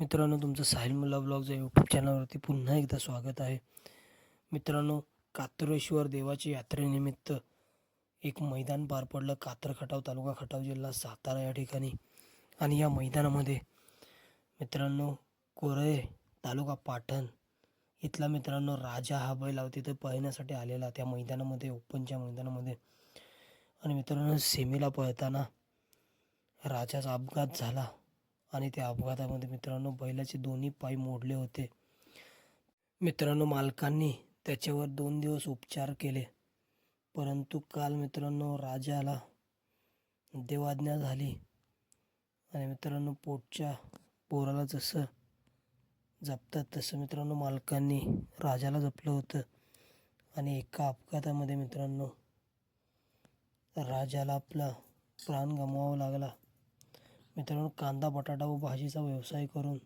मित्रांनो तुमचं साहिल मुला ब्लॉगच्या यूट्यूब चॅनलवरती पुन्हा एकदा स्वागत आहे. मित्रांनो कात्रेश्वर देवाच्या यात्रेनिमित्त एक मैदान पार पडलं कात्र खटाव तालुका खटाव जिल्हा सातारा या ठिकाणी. आणि या मैदानामध्ये मित्रांनो कोरळे तालुका पाटण इथला मित्रांनो राजा हा बैल होता तिथं पळण्यासाठी आलेला त्या मैदानामध्ये ओपनच्या मैदानामध्ये. आणि मित्रांनो सेमीला पळताना राजाचा अपघात झाला. आणि त्या अपघातामध्ये मित्रांनो बैलाचे दोन्ही पाय मोडले होते. मित्रांनो मालकांनी त्याच्यावर दोन दिवस उपचार केले. परंतु काल मित्रांनो राजाला देवाज्ञा झाली. आणि मित्रांनो पोटच्या पोराला जसं जपतात तसं मित्रांनो मालकांनी राजाला जपलं होतं. आणि एका अपघातामध्ये मित्रांनो राजाला आपला प्राण गमवावा लागला. मित्रांनो कांदा बटाटा व भाजीचा व्यवसाय करून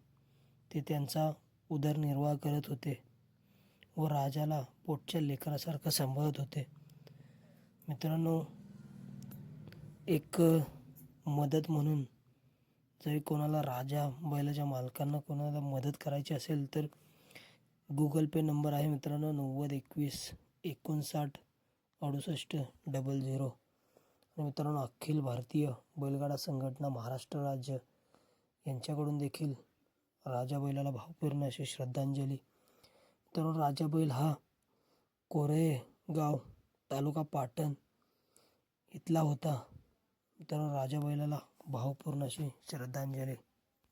ते त्यांचा उदरनिर्वाह करत होते व राजाला पोटच्या लेकरासारखं सांभाळत होते. मित्रांनो एक मदत म्हणून जरी कोणाला राजा बैलाच्या मालकांना कोणाला मदत करायची असेल तर गुगल पे नंबर आहे मित्रांनो नव्वद एकवीस एकोणसाठ अडुसष्ट डबल झिरो. आणि मित्रांनो अखिल भारतीय बैलगाडा संघटना महाराष्ट्र राज्य यांच्याकडून देखील राजा बैलाला भावपूर्ण अशी श्रद्धांजली. मित्रांनो राजा बैल हा कोरे गाव तालुका पाटण इथला होता. मित्रांनो राजा बैलाला भावपूर्ण अशी श्रद्धांजली.